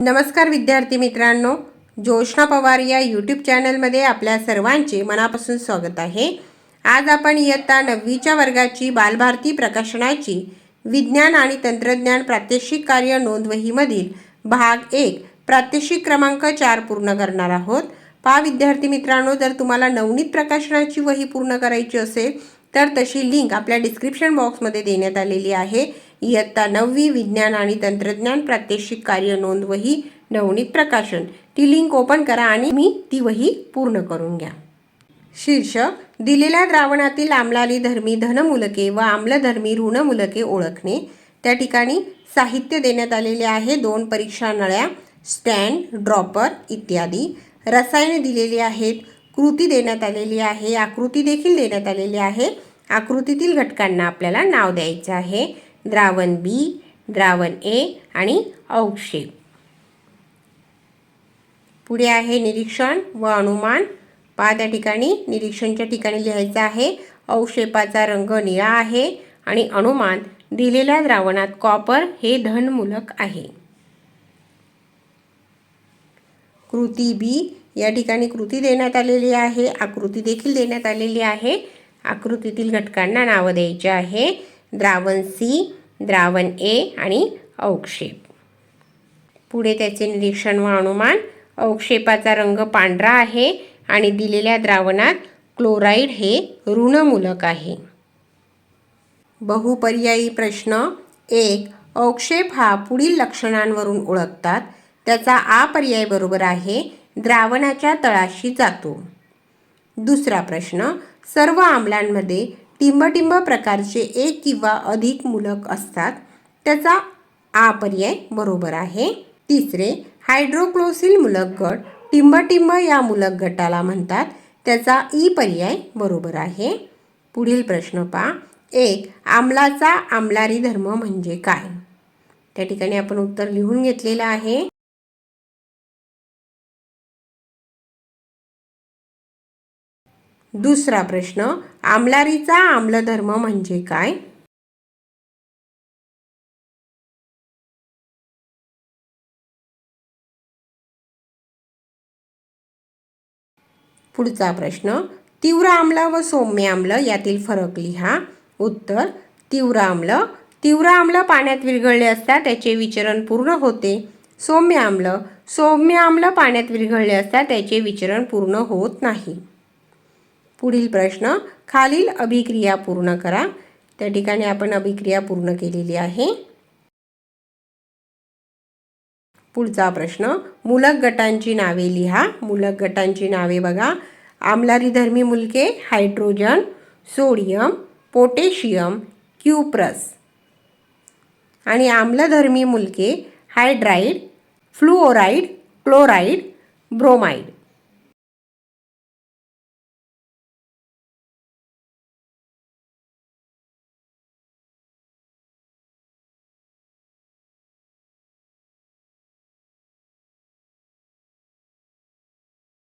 नमस्कार विद्यार्थी मित्रांनो जोशना पवार या यूट्यूब चॅनलमध्ये आपल्या सर्वांचे मनापासून स्वागत आहे. आज आपण इयत्ता नववीच्या वर्गाची बालभारती प्रकाशनाची विज्ञान आणि तंत्रज्ञान प्रात्यक्षिक कार्य नोंदवहीमधील भाग एक प्रात्यक्षिक क्रमांक चार पूर्ण करणार आहोत. पहा विद्यार्थी मित्रांनो जर तुम्हाला नवनीत प्रकाशनाची वही पूर्ण करायची असेल तर तशी लिंक आपल्या डिस्क्रिप्शन बॉक्समध्ये देण्यात आलेली आहे. इयत्ता नववी विज्ञान आणि तंत्रज्ञान प्रात्यक्षिक कार्य नोंद वही नवनीत प्रकाशन. ती लिंक ओपन करा आणि मी ती वही पूर्ण करून घ्या. शीर्षक दिलेल्या द्रावणातील आम्लाली धर्मी धनमुलके व आम्लधर्मी ऋणमुलके ओळखणे. त्या ठिकाणी साहित्य देण्यात आलेले आहे. दोन परीक्षा नळ्या स्टँड ड्रॉपर इत्यादी. रसायने दिलेली आहेत. कृती देण्यात आलेली आहे. आकृती देखील देण्यात आलेली आहे. आकृतीतील घटकांना आपल्याला नाव द्यायचं आहे. द्रावण बी द्रावण ए आणि अवक्षेप पुढे आहे निरीक्षण व अनुमान. पहा त्या ठिकाणी निरीक्षणच्या ठिकाणी लिहायचं आहे. अवक्षेपाचा रंग निळा आहे आणि अनुमान दिलेल्या द्रावणात कॉपर हे धनमूलक आहे. कृती बी या ठिकाणी कृती देण्यात आलेली आहे. आकृती देखील देण्यात आलेली आहे. आकृतीतील घटकांना नावं द्यायचे आहे. द्रावण सी द्रावण ए आणि अवक्षेप पुढे त्याचे निरीक्षण व अनुमान. अवक्षेपाचा रंग पांढरा आहे आणि दिलेल्या द्रावणात क्लोराईड हे ऋणमूलक आहे. बहुपर्यायी प्रश्न. एक अवक्षेप हा पुढील लक्षणांवरून ओळखतात. त्याचा आ पर्याय बरोबर आहे. द्रावणाच्या तळाशी जातो. दुसरा प्रश्न सर्व आम्लांमध्ये टिंबटिंब प्रकारचे एक किंवा अधिक मुलक असतात त्याचा आ पर्याय बरोबर आहे. तिसरे हायड्रोक्लोसिल मुलक गट टिंबटिंब या मुलक गटाला म्हणतात त्याचा ई पर्याय बरोबर आहे. पुढील प्रश्न पहा. एक आमलाचा आम्लारी धर्म म्हणजे काय? त्या ठिकाणी आपण उत्तर लिहून घेतलेलं आहे. दुसरा प्रश्न आमलारीचा आम्लधर्म म्हणजे काय? पुढचा प्रश्न तीव्र आम्ल व सौम्य आम्ल यातील फरक लिहा. उत्तर तीव्र आम्ल. तीव्र आम्ल पाण्यात विरघळले असता त्याचे विचरण पूर्ण होते. सौम्य आम्ल. सौम्य आम्ल पाण्यात विरघळले असता त्याचे विचरण पूर्ण होत नाही. पुढील प्रश्न खालील अभिक्रिया पूर्ण करा. त्या ठिकाणी आपण अभिक्रिया पूर्ण केलेली आहे. पुढचा प्रश्न मूलक गटांची नावे लिहा. मूलक गटांची नावे बघा. आम्लारीधर्मी मुलके हायड्रोजन सोडियम पोटॅशियम क्यूप्रस. आणि आम्लधर्मी मुलके हायड्राईड फ्लुओराईड क्लोराईड ब्रोमाईड